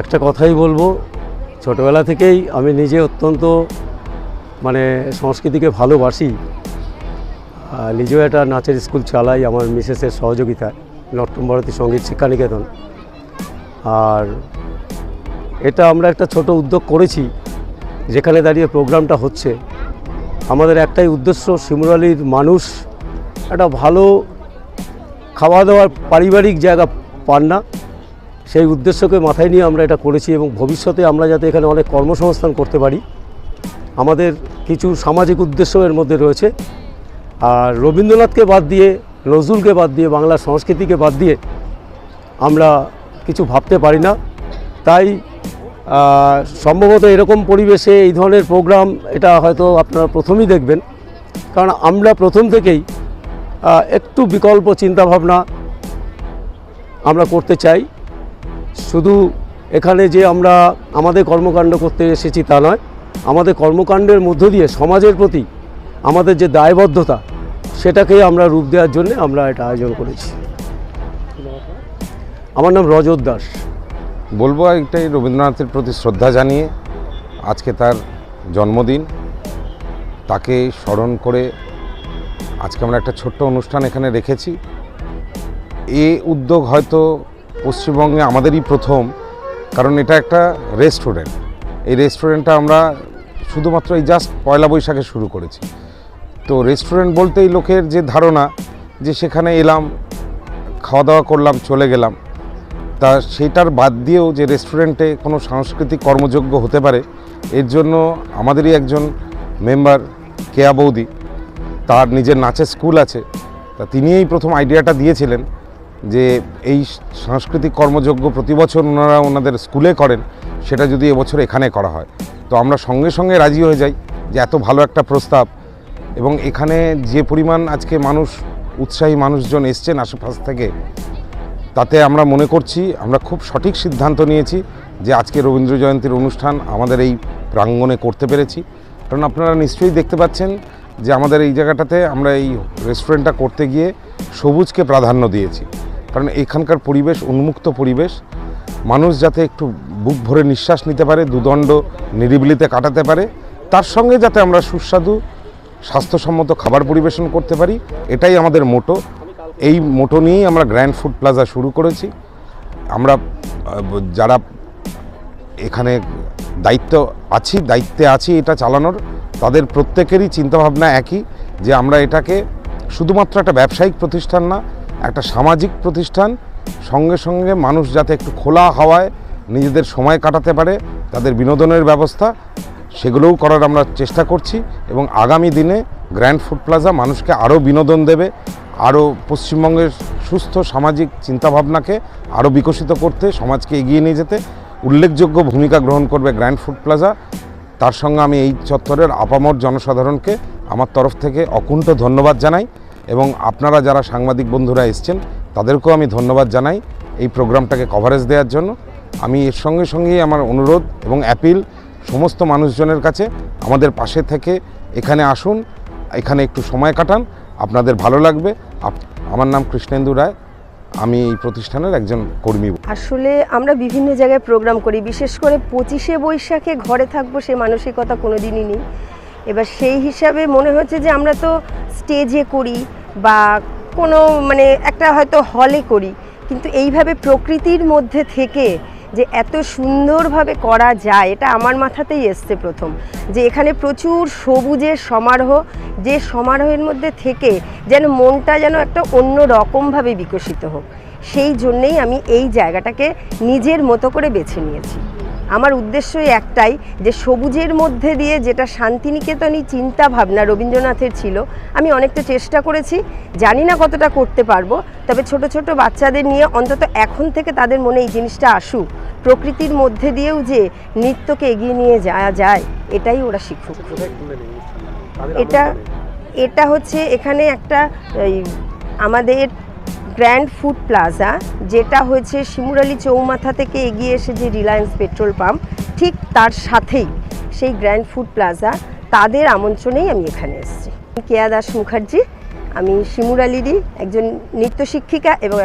একটা কথাই বলব, ছোটবেলা থেকেই আমি নিজে অত্যন্ত মানে সংস্কৃতিকে ভালোবাসি। নিজেও একটা নাচের স্কুল চালাই আমার মিসেসের সহযোগিতায় নট্টম ভারতী সংগীত শিক্ষানিকেতন। আর এটা আমরা একটা ছোট উদ্যোগ করেছি, যেখানে দাঁড়িয়ে প্রোগ্রামটা হচ্ছে। আমাদের একটাই উদ্দেশ্য শিমুরালির মানুষ একটা ভালো খাওয়া দাওয়ার পারিবারিক জায়গা পান না। সেই উদ্দেশ্যকে মাথায় নিয়ে আমরা এটা করেছি এবং ভবিষ্যতে আমরা যাতে এখানে অনেক কর্মসংস্থান করতে পারি। আমাদের কিছু সামাজিক উদ্দেশ্য এর মধ্যে রয়েছে। আর রবীন্দ্রনাথকে বাদ দিয়ে, নজরুলকে বাদ দিয়ে, বাংলা সংস্কৃতিকে বাদ দিয়ে আমরা কিছু ভাবতে পারি না। তাই সম্ভবত এরকম পরিবেশে এই ধরনের প্রোগ্রাম, এটা হয়তো আপনারা প্রথমেই দেখবেন। কারণ আমরা প্রথম থেকেই একটু বিকল্প চিন্তাভাবনা আমরা করতে চাই। শুধু এখানে যে আমরা আমাদের কর্মকাণ্ড করতে এসেছি তা নয়, আমাদের কর্মকাণ্ডের মধ্য দিয়ে সমাজের প্রতি আমাদের যে দায়বদ্ধতা, সেটাকে আমরা রূপ দেওয়ার জন্য আমরা এটা আয়োজন করেছি। আমার নাম রজত দাস। বলব একটাই, রবীন্দ্রনাথের প্রতি শ্রদ্ধা জানিয়ে আজকে তার জন্মদিন। তাকে স্মরণ করে আজকে আমরা একটা ছোট্ট অনুষ্ঠান এখানে রেখেছি। এ উদ্যোগ হয়তো পশ্চিমবঙ্গে আমাদেরই প্রথম, কারণ এটা একটা রেস্টুরেন্ট এই রেস্টুরেন্টটা আমরা শুধুমাত্র এই জাস্ট পয়লা বৈশাখে শুরু করেছি। তো রেস্টুরেন্ট বলতেই লোকের যে ধারণা যে সেখানে এলাম খাওয়া দাওয়া করলাম, চলে গেলাম। তা সেটার বাদ দিয়েও যে রেস্টুরেন্টে কোনো সাংস্কৃতিক কর্মযোগ্য হতে পারে, এর জন্য আমাদেরই একজন মেম্বার কেয়া বৌদি, তার নিজের নাচের স্কুল আছে। তা তিনি এই প্রথম আইডিয়াটা দিয়েছিলেন। যে এই সাংস্কৃতিক কর্মযজ্ঞ প্রতি বছর ওনারা ওনাদের স্কুলে করেন, সেটা যদি এবছর এখানে করা হয়। তো আমরা সঙ্গে সঙ্গে রাজি হয়ে যাই যে এত ভালো একটা প্রস্তাব এবং এখানে যে পরিমাণ আজকে মানুষ, উৎসাহী মানুষজন এসছেন আশেপাশ থেকে, তাতে আমরা মনে করছি, আমরা খুব সঠিক সিদ্ধান্ত নিয়েছি যে আজকে রবীন্দ্র জয়ন্তীর অনুষ্ঠান আমাদের এই প্রাঙ্গণে করতে পেরেছি। কারণ আপনারা নিশ্চয়ই দেখতে পাচ্ছেন যে আমাদের এই জায়গাটাতে আমরা এই রেস্টুরেন্টটা করতে গিয়ে সবুজকে প্রাধান্য দিয়েছি। কারণ এখানকার পরিবেশ, উন্মুক্ত পরিবেশ, মানুষ যাতে একটু বুক ভরে নিঃশ্বাস নিতে পারে, দুদণ্ড নিরিবিলিতে কাটাতে পারে, তার সঙ্গে যাতে আমরা সুস্বাদু, স্বাস্থ্যসম্মত খাবার পরিবেশন করতে পারি, এটাই আমাদের মোটো। এই মোটো নিয়েই আমরা গ্র্যান্ড ফুড প্লাজা শুরু করেছি। আমরা যারা এখানে দায়িত্ব আছি, দায়িত্বে আছি এটা চালানোর, তাদের প্রত্যেকেরই চিন্তাভাবনা একই যে আমরা এটাকে শুধুমাত্র একটা ব্যবসায়িক প্রতিষ্ঠান না একটা সামাজিক প্রতিষ্ঠান, সঙ্গে সঙ্গে মানুষ যাতে একটু খোলা হাওয়ায় নিজেদের সময় কাটাতে পারে, তাদের বিনোদনের ব্যবস্থা, সেগুলোও করার আমরা চেষ্টা করছি এবং আগামী দিনে গ্র্যান্ড ফুড প্লাজা মানুষকে আরও বিনোদন দেবে, আরও পশ্চিমবঙ্গের সুস্থ সামাজিক চিন্তাভাবনাকে আরও বিকশিত করতে, সমাজকে এগিয়ে নিয়ে যেতে উল্লেখযোগ্য ভূমিকা গ্রহণ করবে গ্র্যান্ড ফুড প্লাজা। তার সঙ্গে আমি এই চত্বরের আপামর জনসাধারণকে আমার তরফ থেকে অকুণ্ঠ ধন্যবাদ জানাই। এবং আপনারা যারা সাংবাদিক বন্ধুরা এসছেন, তাদেরকেও আমি ধন্যবাদ জানাই এই প্রোগ্রামটাকে কভারেজ দেওয়ার জন্য। আমি এর সঙ্গে সঙ্গেই আমার অনুরোধ এবং অ্যাপিল সমস্ত মানুষজনের কাছে আমাদের পাশে থেকে এখানে আসুন, এখানে একটু সময় কাটান, আপনাদের ভালো লাগবে। আমার নাম কৃষ্ণেন্দু রায়, আমি এই প্রতিষ্ঠানের একজন কর্মী। আসলে আমরা বিভিন্ন জায়গায় প্রোগ্রাম করি, বিশেষ করে পঁচিশে বৈশাখে ঘরে থাকব সে মানসিকতা কোনো দিনই নেই। এবার সেই হিসাবে মনে হচ্ছে যে আমরা তো স্টেজে করি বা কোনো মানে একটা হয়তো হলে করি। কিন্তু এইভাবে প্রকৃতির মধ্যে থেকে যে এত সুন্দরভাবে করা যায়, এটা আমার মাথাতেই এসছে প্রথম। যে এখানে প্রচুর সবুজের সমারোহ, যে সমারোহের মধ্যে থেকে যেন মনটা যেন একটা অন্য রকমভাবে বিকশিত হোক। সেই জন্যেই আমি এই জায়গাটাকে নিজের মতো করে বেছে নিয়েছি। আমার উদ্দেশ্যই একটাই যে সবুজের মধ্যে দিয়ে যেটা শান্তিনিকেতনই চিন্তা ভাবনা রবীন্দ্রনাথের ছিল আমি অনেকটা চেষ্টা করেছি জানি না কতটা করতে পারব তবে ছোট ছোট বাচ্চাদের নিয়ে অন্তত এখন থেকে তাদের মনে এই জিনিসটা আসুক প্রকৃতির মধ্যে দিয়েও যে নৃত্যকে এগিয়ে নিয়ে যাওয়া যায় এটাই ওরা শিখুক। এটা এটা হচ্ছে এখানে একটা আমাদের গ্র্যান্ড ফুড প্লাজা, যেটা হয়েছে শিমুরালি চৌমাথা থেকে এগিয়ে এসে যে রিলায়েন্স পেট্রোল পাম্প, ঠিক তার সাথেই সেই গ্র্যান্ড ফুড প্লাজা, তাদের আমন্ত্রণেই আমি এখানে এসেছি। কেয়া দাস মুখার্জি, আমি শিমুরালিরই একজন নৃত্য শিক্ষিকা এবং